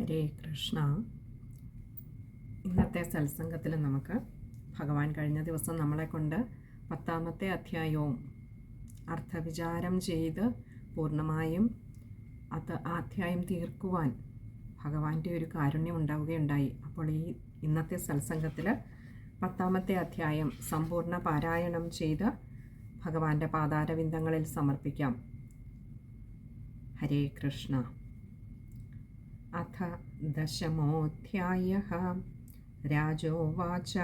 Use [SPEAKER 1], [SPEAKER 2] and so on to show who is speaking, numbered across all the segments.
[SPEAKER 1] ഹരേ കൃഷ്ണ. ഇന്നത്തെ സത്സംഗത്തിൽ നമുക്ക് ഭഗവാൻ കഴിഞ്ഞ ദിവസം നമ്മളെ കൊണ്ട് പത്താമത്തെ അധ്യായവും അർത്ഥവിചാരം ചെയ്ത് പൂർണമായും അത് ആ അധ്യായം തീർക്കുവാൻ ഭഗവാന്റെ ഒരു കാരുണ്യം ഉണ്ടാവുകയുണ്ടായി. അപ്പോൾ ഈ ഇന്നത്തെ സത്സംഗത്തിൽ പത്താമത്തെ അധ്യായം സമ്പൂർണ പാരായണം ചെയ്ത് ഭഗവാന്റെ പാതാരവിന്ദങ്ങളിൽ സമർപ്പിക്കാം. ഹരേ കൃഷ്ണ. अथ दशमोऽध्यायः। राजोवाच।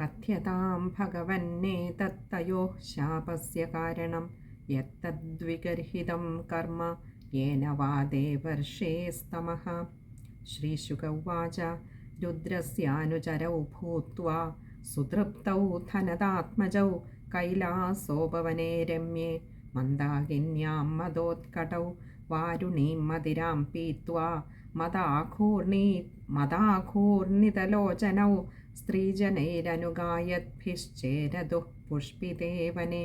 [SPEAKER 1] कथ्यतां भगवन्नेतत्तयोः शापस्य कारणं यत्तद्विगर्हितं कर्म, येन वा देवर्षेस्तमः श्रीशुक उवाच। रुद्रस्यानुचरौ भूत्वा सुतृप्तौ धनदात्मजौ कैलासोपवने रम्ये मन्दाकिन्यां मदोत्कटौ വാരുണീം മതിരാം പീത്വാ. മതാഘൂർണീ മതാഘൂർണിതലോചനൗ സ്ത്രീജനൈരനുഗായദ്ഭിശ്ചേരതുഃ പുഷ്പിദേവനെ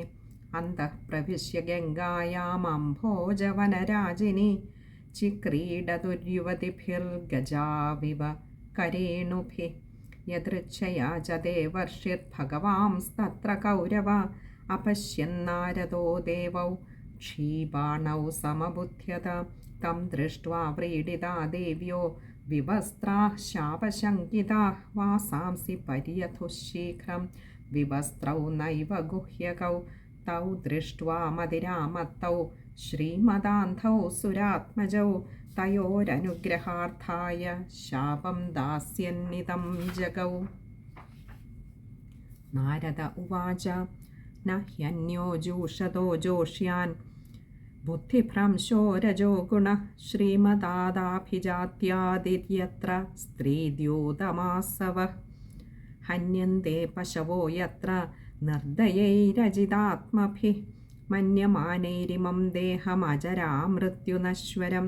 [SPEAKER 1] അന്തഃപ്രവിശ്യ ഗംഗായാമംഭോജവനരാജിനി. ചിക്രീഡതുര്യുവതിഭിർഗജാവിവ കരേണുഭി. യദൃച്ഛയാ ച ദേവർഷിർഭഗവാംസ്തത്ര കൗരവ അപശ്യന്നാരദോ ദേവൗ. क्षीबाणौ समबुध्यत, तं दृष्ट्वा व्रीडिता देव्यो, विवस्त्राः शापशङ्किताः, वासांसि पर्यथुः शीघ्रं। विवस्त्रौ नैव गुह्यकौ, तौ दृष्ट्वा मदिरामत्तौ, श्रीमदान्धौ सुरात्मजौ, तयोरनुग्रहार्थाय शापं दास्यन्निदं जगौ। नारद उवाच, न ह्यन्यो जूषतो जोष्यान् ബുദ്ധിഭ്രംശോരജോ ഗുണ ശ്രീമതാദാഭിജാത്യാതിര്യത്ര സ്ത്രീദ്യൂതമാസവ. ഹന്യന്തേ പശവോ യത്ര നിർദ്ദയൈരജിതാത്മഭി മന്യമാനൈരിമം ദേഹമജരാമൃത്യുനശ്വരം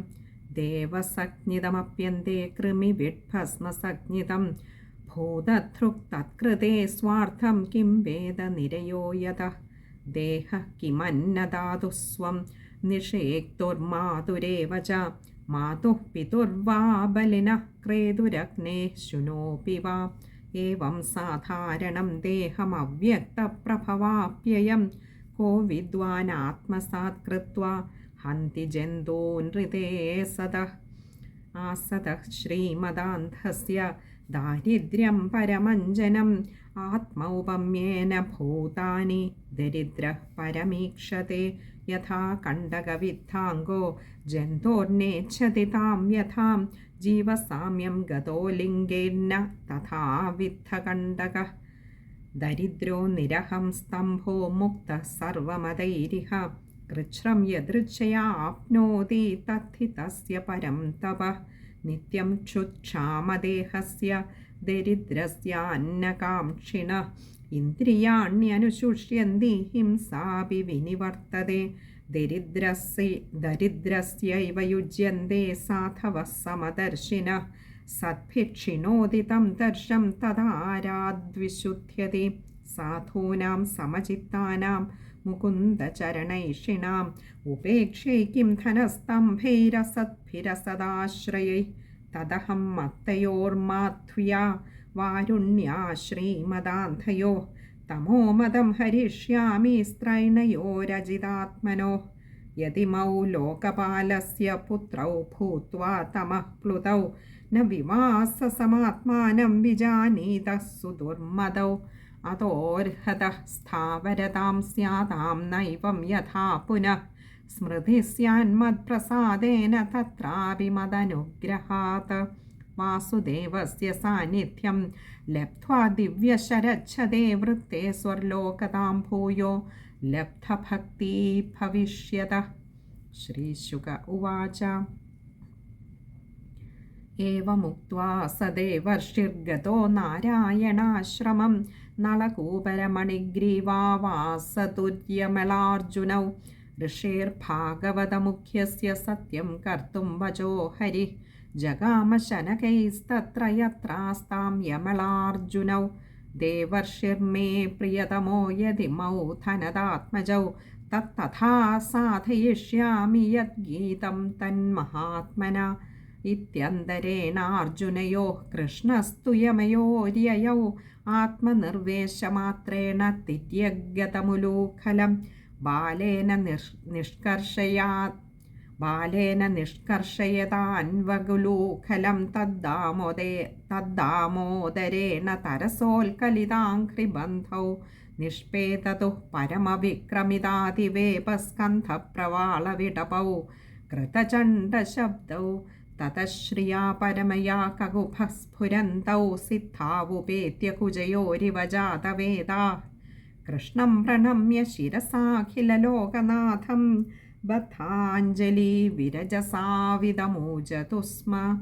[SPEAKER 1] ദേവസജ്ഞിതമപ്യന്തേ കൃമി വിഡ്ഭസ്മസജ്ഞിതം ഭൂതധൃക് തത്കൃതേ സ്വാർത്ഥം കിം വേദ നിരയോ യത ദേഹ കിമന്നദാതുസ്വം. निषेक्तुर्मातुरेव च मातुः पितुर्वा बलिनः क्रेतुरग्नेः शुनोऽपि वा। एवं साधारणं देहमव्यक्तप्रभवाप्ययं को विद्वानात्मसात् कृत्वा हन्ति जन्तूनृते सदः। आसदः श्रीमदान्धस्य ദാരിദ്ര്യം പരമഞ്ജനം ആത്മൗപമ്യേന ഭൂതാനി ദരിദ്ര പരമീക്ഷത്തെ യഥാ കണ്ടകവിദ്ധാംഗോ ജന്തോർനേച്ഛതി താം യഥാം ജീവസാമ്യം ഗതോ ലിംഗേന്ന തഥാ വിദ്ധകണ്ടക. ദരിദ്രോ നിരഹം സ്തംഭോ മുക്ത സർവമതൈരിഹ കൃച്ഛ്രം യദൃച്ഛയാ ആപ്നോതി തദ്ധി തസ്യ പരം തപ. നിത്യം ക്ഷുക്ഷാമദേഹസ്യ ദരിദ്രസ്യാന്നകാംക്ഷിണ. ഇന്ദ്രിയാണ്യനുശുഷ്യന്തി ഹിംസാപി വിനിവർത്തതേ. ദരിദ്രസ്യ ദരിദ്രസ്യൈവ യുജ്യന്തേ സാധവ സമദർശിന സദ്ഭിക്ഷിണോദിതം ദർശം തദാരാദ്വിശുദ്ധ്യതി. സാധൂനാം സമചിത്താനാം मुकुन्दचरणैषिणाम् उपेक्षे किं धनस्तम्भैरसद्भिरसदाश्रयै। तदहं मत्तयोर्माध्व्या वारुण्या श्रीमदान्धयो तमोमदं हरिष्यामि स्त्रैणयोरजितात्मनो। यदिमौ लोकपालस्य पुत्रौ भूत्वा तमः प्लुतौ, न विवाससमात्मानं विजानीतः सुदुर्मदौ। അതോർഹത സ്ഥാവരതാം സ്യാതാം നൈവം യഥാ പുനഃ സ്മൃതിസ്യാന്മത്പ്രസാദേന തത്രാപി മദനുഗ്രഹാത് വാസുദേവസ്യ സാന്നിധ്യം ലബ്ധ്വാ ദിവ്യശരച്ഛതേ വൃത്തേ സ്വർലോകതാം ഭൂയോ ലബ്ധഭക്തി ഭവിഷ്യത ശ്രീശുക ഉവാച एवमुक्त्वा सदेवर्षिर्गतो नारायणाश्रमं नळकूपरमणिग्रीवावासतुर्यमलार्जुनौ ऋषेर्भागवतमुख्यस्य सत्यं कर्तुं वचो हरिः जगामशनकैस्तत्र यत्रास्तां यमलार्जुनौ देवर्षिर्मे प्रियतमो यदि मौ धनदात्मजौ तत्तथा साधयिष्यामि यद्गीतं तन्महात्मना ഇത്യന്തരേണാർജുനയോ കൃഷ്ണസ്തുയമയോര്യയൗ ആത്മനിർവേശമാത്രേണ തിര്യഗതമുലൂഖലം ബാലേന നിഷ് നിഷ്കർഷയാ ബാലേന നിഷ്കർഷയതാൻവകുലൂഖലം തദ്ദാമോദേ തദ്ദാമോദരേണ തരസോൽക്കലിതാംഘ്രിബന്ധൗ നിഷ്പേതതു പരമവിക്രമിതാതിവേപസ്കന്ധപ്രവാളവിടപൗ കൃതചണ്ഡശബ്ദൗ ततः श्रिया परमया कगुभः स्फुरन्तौ सिद्धावुपेत्य कुजयोरिव जातवेदाः कृष्णं प्रणम्य शिरसाखिललोकनाथं बद्धाञ्जलि विरजसाविदमोजतु स्म।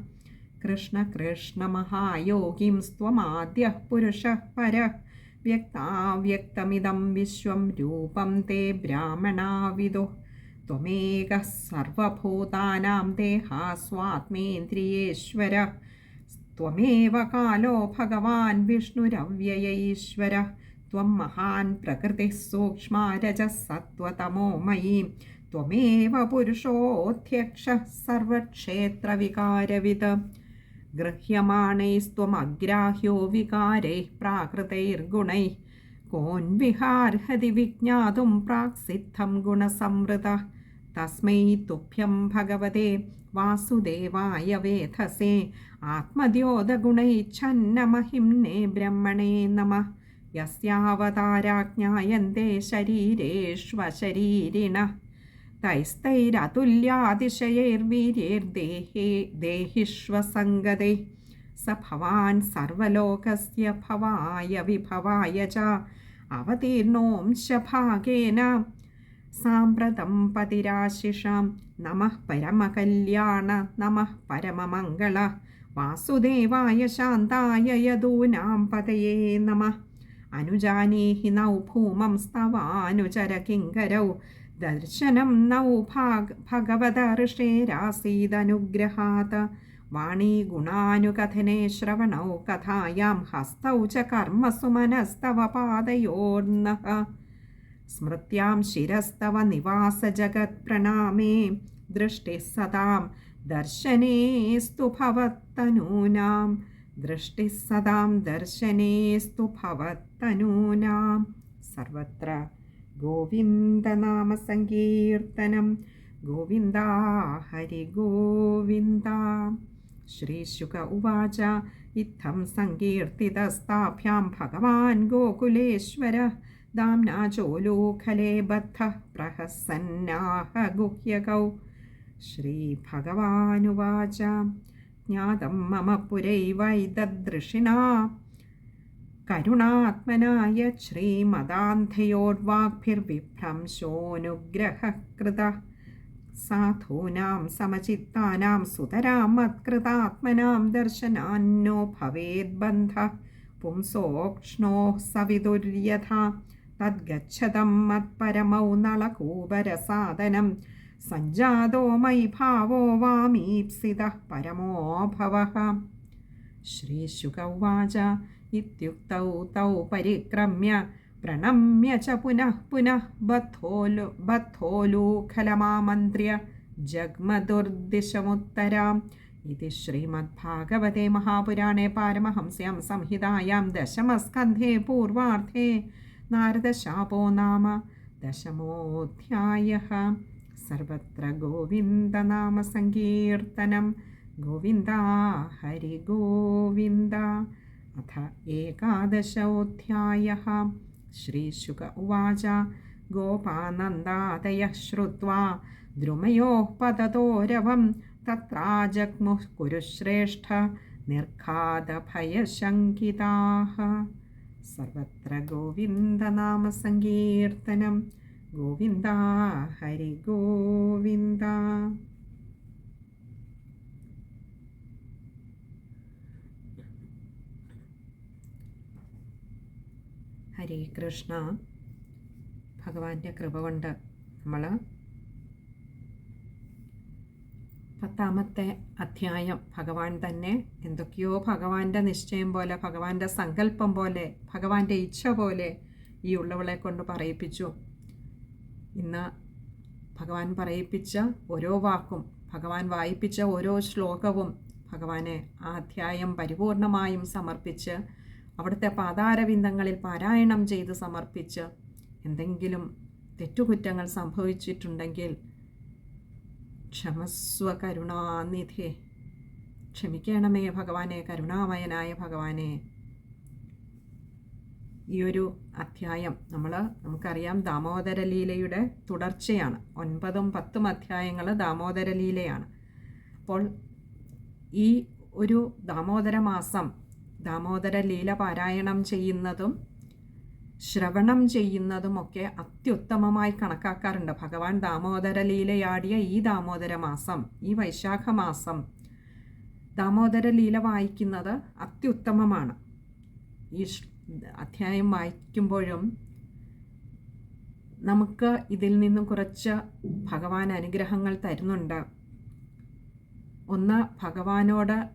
[SPEAKER 1] कृष्ण कृष्ण महायोगिं स्त्वमाद्यः पुरुषः परः व्यक्ताव्यक्तमिदं विश्वं रूपं ते ब्राह्मणाविदुः। त्वमेकः सर्वभूतानां देहास्वात्मेन्द्रियेश्वरः त्वमेव कालो भगवान् विष्णुरव्यय ईश्वरः त्वं महान् प्रकृतिः सूक्ष्मा रजः सत्त्वतमोमयी त्वमेव पुरुषोऽध्यक्षः सर्वक्षेत्रविकारविद गृह्यमाणैस्त्वमग्राह्यो विकारैः प्राकृतैर्गुणैः कोन्विहार्हति विज्ञातुं प्राक्सिद्धं गुणसंवृतः തസ്മൈ തുഭ്യം ഭഗവതേ വാസുദേവായ വേധസേ ആത്മദ്യോതഗുണൈച്ഛന്നമഹിംനേ ബ്രഹ്മണേ നമ. യസ്യാവതാരാജ്ഞായന്തേ ശരീരേഷ്വശരീരിണ. തൈസ്തൈരതുല്യാതിശയൈർവീര്യൈർദേഹേ ദേഹിഷ്വസംഗതൈ. സ ഭവാൻ സർവലോകസ്യ ഭവായ വിഭവായ ച. അവതീർണോംശഭാഗേന. സാമ്പ്രതമ്പതിരാശിഷാം നമ പരമകല്യാണ നമ പരമമംഗള. വാസുദേവായ ശാന്തായ യദൂനാം പതയേ നമ. അനുജാനേഹി നൗ ഭൂമം സ്തവാനുചരകിങ്കരൗ ദർശനം നൗ ഭാഗ് ഭഗവത ഋഷേരാസീദനുഗ്രഹാത് വാണീ ഗുണാനുകഥനെ ശ്രവണൗ കഥായാം ഹസ്തൗ ച കർമ്മസു മനസ്തവ പാദയോർന്നഹ സ്മൃത്യാം ശിരസ്തവ നിവാസ ജഗത്പ്രണാമേ ദൃഷ്ടിഃ സദാം ദർശനേസ്തു ഭവത്തനൂനാം ദൃഷ്ടിഃ സദാം ദർശനേസ്തു ഭവത്തനൂനാം സർവത്ര ഗോവിന്ദനാമസങ്കീർത്തനം ഗോവിന്ദ ഹരി ഗോവിന്ദ ശ്രീശുക ഉവാച ഇത്തം സങ്കീർത്തിതസ്താഭ്യാം ഭഗവാൻ ഗോകുലേശ്വര दाम्ना चोलूखले बद्धः प्रहसन्नाह गुह्यकौ श्रीभगवानुवाच, ज्ञातं मम पुरैवैतदृशिना करुणात्मनाय श्रीमदान्धयोर्वाग्भिर्विभ्रंशोऽनुग्रहः कृतः साधूनां समचित्तानां सुतरां मत्कृतात्मनां दर्शनान्नो भवेद्बन्धः। पुंसोक्ष्णोः सविदुर्यथा। तद्गच्छतं मत्परमौ नलकूबरसादनं सञ्जातो मयि भावो वामीप्सितः परमो भवः। श्रीशुक उवाच इत्युक्तौ तौ परिक्रम्य प्रणम्य च पुनः पुनः बद्धोलु बद्धोलूखलमामन्त्र्य जग्मदुर्दिशमुत्तराम्। इति श्रीमद्भागवते महापुराणे पारमहंस्यां संहितायां दशमस्कन्धे पूर्वार्धे നാരദശാപോ നാമ ദശമോധ്യായ സർവത്ര ഗോവിന്ദനാമസങ്കീർത്തനം ഗോവിന്ദ ഹരി ഗോവിന്ദ അഥ ഏകാദശോധ്യായ ശ്രീശുക ഉവാച ഗോപാനന്ദാദയ ശ്രുവാ ദ്രുമയോ പതതോരവം തത്രാജഗ്മുഃ കുരുശ്രേഷ്ഠ നിർഘാതഭയശങ്കിതാ സർവത്ര ഗോവിന്ദനാമസങ്കീർത്തനം ഗോവിന്ദ ഹരി ഗോവിന്ദ. ഹരേ കൃഷ്ണ. ഭഗവാന്റെ കൃപ കൊണ്ട് നമ്മൾ പത്താമത്തെ അധ്യായം ഭഗവാൻ തന്നെ എന്തൊക്കെയോ ഭഗവാന്റെ നിശ്ചയം പോലെ ഭഗവാന്റെ സങ്കല്പം പോലെ ഭഗവാന്റെ ഇച്ഛ പോലെ ഈ ഉള്ളവളെ കൊണ്ട് പറയിപ്പിച്ചു. ഇന്ന് ഭഗവാൻ പറയിപ്പിച്ച ഓരോ വാക്കും ഭഗവാൻ വായിപ്പിച്ച ഓരോ ശ്ലോകവും ഭഗവാനെ ആ അധ്യായം പരിപൂർണമായും സമർപ്പിച്ച് അവിടുത്തെ പാതാരവിന്ദങ്ങളിൽ പാരായണം ചെയ്ത് സമർപ്പിച്ച് എന്തെങ്കിലും തെറ്റുകുറ്റങ്ങൾ സംഭവിച്ചിട്ടുണ്ടെങ്കിൽ ക്ഷമസ്വ കരുണാനിധി. ക്ഷമിക്കണമേ ഭഗവാനെ കരുണാമയനായ ഭഗവാനെ. ഈ ഒരു അധ്യായം നമ്മൾ നമുക്കറിയാം ദാമോദര ലീലയുടെ തുടർച്ചയാണ്. ഒൻപതും പത്തും അധ്യായങ്ങൾ ദാമോദര ലീലയാണ്. അപ്പോൾ ഈ ഒരു ദാമോദര മാസം ദാമോദര ലീല പാരായണം ചെയ്യുന്നതും ശ്രവണം ചെയ്യുന്നതുമൊക്കെ അത്യുത്തമമായി കണക്കാക്കാറുണ്ട്. ഭഗവാൻ ദാമോദര ലീലയാടിയ ഈ ദാമോദര മാസം ഈ വൈശാഖ മാസം ദാമോദര ലീല വായിക്കുന്നത് അത്യുത്തമമാണ്. ഈ അധ്യായം വായിക്കുമ്പോഴും നമുക്ക് ഇതിൽ നിന്നും കുറച്ച് ഭഗവാൻ അനുഗ്രഹങ്ങൾ തരുന്നുണ്ട്. ഒന്ന് ഭഗവാനോട്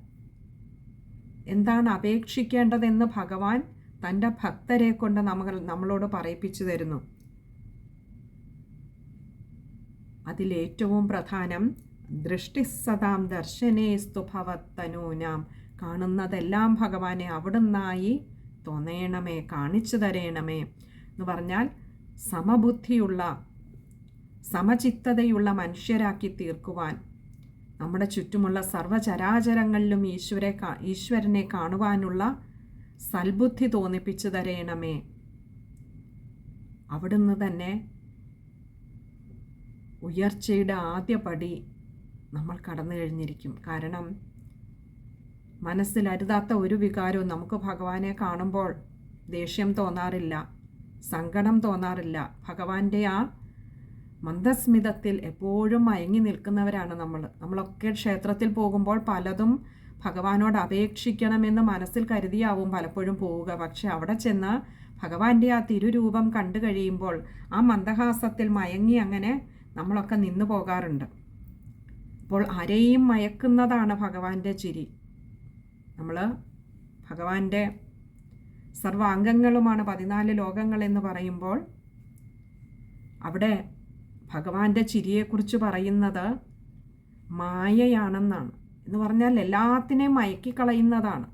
[SPEAKER 1] എന്താണ് അപേക്ഷിക്കേണ്ടതെന്ന് ഭഗവാൻ തന്റെ ഭക്തരെ കൊണ്ട് നമ്മൾ നമ്മളോട് പറയിപ്പിച്ചു തരുന്നു. അതിലേറ്റവും പ്രധാനം ദൃഷ്ടിസതാം ദർശനേ സ്തുഭവത്തനൂനാം. കാണുന്നതെല്ലാം ഭഗവാനെ അവിടുന്നായി തോന്നേണമേ കാണിച്ചു തരേണമേ എന്ന് പറഞ്ഞാൽ സമബുദ്ധിയുള്ള സമചിത്തതയുള്ള മനുഷ്യരാക്കി തീർക്കുവാൻ നമ്മുടെ ചുറ്റുമുള്ള സർവചരാചരങ്ങളിലും ഈശ്വരെ ഈശ്വരനെ കാണുവാനുള്ള സൽബുദ്ധി തോന്നിപ്പിച്ചു തരയണമേ അവിടുന്ന് തന്നെ ഉയർച്ചയുടെ ആദ്യ പടി നമ്മൾ കടന്നു കഴിഞ്ഞിരിക്കും. കാരണം മനസ്സിൽ അരുതാത്ത ഒരു വികാരവും നമുക്ക് ഭഗവാനെ കാണുമ്പോൾ ദേഷ്യം തോന്നാറില്ല സങ്കടം തോന്നാറില്ല. ഭഗവാന്റെ ആ മന്ദസ്മിതത്തിൽ എപ്പോഴും മയങ്ങി നിൽക്കുന്നവരാണ് നമ്മൾ. നമ്മളൊക്കെ ക്ഷേത്രത്തിൽ പോകുമ്പോൾ പലതും ഭഗവാനോട് അപേക്ഷിക്കണമെന്ന് മനസ്സിൽ കരുതിയാവും പലപ്പോഴും പോവുക. പക്ഷെ അവിടെ ചെന്ന് ഭഗവാന്റെ ആ തിരുരൂപം കണ്ടു കഴിയുമ്പോൾ ആ മന്ദഹാസത്തിൽ മയങ്ങി അങ്ങനെ നമ്മളൊക്കെ നിന്നു പോകാറുണ്ട്. അപ്പോൾ ആരെയും മയക്കുന്നതാണ് ഭഗവാന്റെ ചിരി. നമ്മൾ ഭഗവാന്റെ സർവാംഗങ്ങളുമാണ് പതിനാല് ലോകങ്ങൾ എന്ന് പറയുമ്പോൾ അവിടെ ഭഗവാന്റെ ചിരിയെക്കുറിച്ച് പറയുന്നത് മായയാണെന്നാണ്. എന്ന് പറഞ്ഞാൽ എല്ലാത്തിനെയും മയക്കിക്കളയുന്നതാണ്.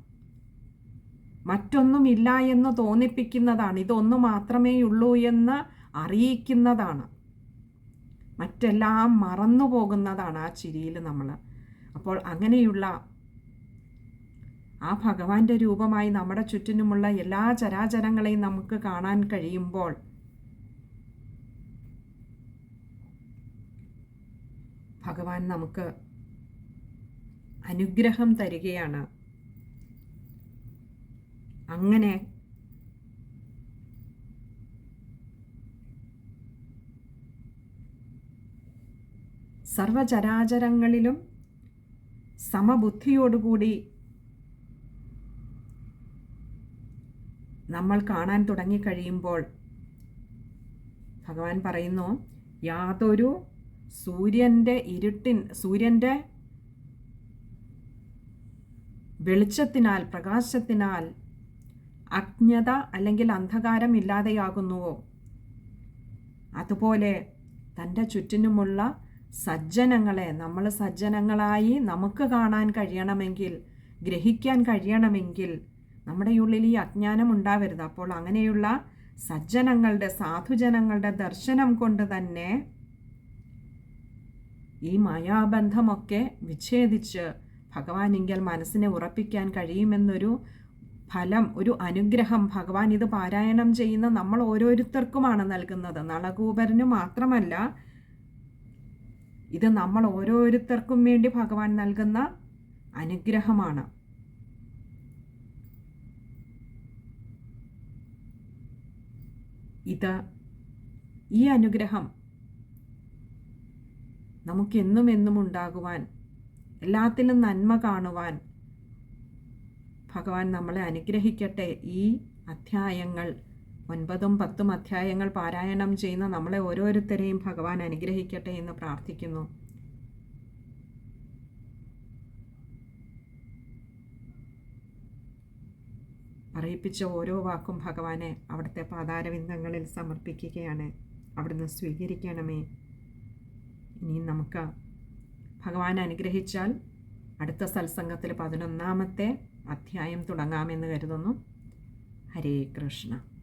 [SPEAKER 1] മറ്റൊന്നുമില്ല എന്ന് തോന്നിപ്പിക്കുന്നതാണ്. ഇതൊന്നു മാത്രമേ ഉള്ളൂ എന്ന് അറിയിക്കുന്നതാണ്. മറ്റെല്ലാം മറന്നു പോകുന്നതാണ് ആ ചിരിയിൽ നമ്മൾ. അപ്പോൾ അങ്ങനെയുള്ള ആ ഭഗവാന്റെ രൂപമായി നമ്മുടെ ചുറ്റിനുമുള്ള എല്ലാ ചരാചരങ്ങളെയും നമുക്ക് കാണാൻ കഴിയുമ്പോൾ ഭഗവാൻ നമുക്ക് അനുഗ്രഹം തരികയാണ്. അങ്ങനെ സർവചരാചരങ്ങളിലും സമബുദ്ധിയോടുകൂടി നമ്മൾ കാണാൻ തുടങ്ങിക്കഴിയുമ്പോൾ ഭഗവാൻ പറയുന്നു യാതൊരു സൂര്യന്റെ ഇരുട്ടിൻ സൂര്യന്റെ വെളിച്ചത്തിനാൽ പ്രകാശത്തിനാൽ അജ്ഞത അല്ലെങ്കിൽ അന്ധകാരം ഇല്ലാതെയാകുന്നുവോ? അതുപോലെ തന്റെ ചുറ്റിനുമുള്ള സജ്ജനങ്ങളെ നമ്മൾ സജ്ജനങ്ങളായി നമുക്ക് കാണാൻ കഴിയണമെങ്കിൽ ഗ്രഹിക്കാൻ കഴിയണമെങ്കിൽ നമ്മുടെ ഉള്ളിൽ ഈ അജ്ഞാനം ഉണ്ടാവരുത്. അപ്പോൾ അങ്ങനെയുള്ള സജ്ജനങ്ങളുടെ സാധുജനങ്ങളുടെ ദർശനം കൊണ്ട് തന്നെ ഈ മായാബന്ധമൊക്കെ വിച്ഛേദിച്ച് ഭഗവാനിങ്കൽ മനസ്സിനെ ഉറപ്പിക്കാൻ കഴിയുമെന്നൊരു ഫലം ഒരു അനുഗ്രഹം ഭഗവാൻ ഇത് പാരായണം ചെയ്യുന്ന നമ്മൾ ഓരോരുത്തർക്കുമാണ് നൽകുന്നത്. നളകൂപരന് മാത്രമല്ല ഇത് നമ്മൾ ഓരോരുത്തർക്കും വേണ്ടി ഭഗവാൻ നൽകുന്ന അനുഗ്രഹമാണ്. ഇത് ഈ അനുഗ്രഹം നമുക്കെന്നും എന്നും ഉണ്ടാകുവാൻ എല്ലാത്തിലും നന്മ കാണുവാൻ ഭഗവാൻ നമ്മളെ അനുഗ്രഹിക്കട്ടെ. ഈ അധ്യായങ്ങൾ ഒൻപതും പത്തും അധ്യായങ്ങൾ പാരായണം ചെയ്യുന്ന നമ്മളെ ഓരോരുത്തരെയും ഭഗവാൻ അനുഗ്രഹിക്കട്ടെ എന്ന് പ്രാർത്ഥിക്കുന്നു. പറയിപ്പിച്ച ഓരോ വാക്കും ഭഗവാനെ അവിടുത്തെ പാതാരവിന്ദങ്ങളിൽ സമർപ്പിക്കുകയാണ്. അവിടുന്ന് സ്വീകരിക്കണമേ. ഇനി നമുക്ക് ഭഗവാൻ അനുഗ്രഹിച്ചാൽ അടുത്ത സത്സംഗത്തിൽ പതിനൊന്നാമത്തെ അധ്യായം തുടങ്ങാമെന്ന് കരുതുന്നു. ഹരേ കൃഷ്ണ.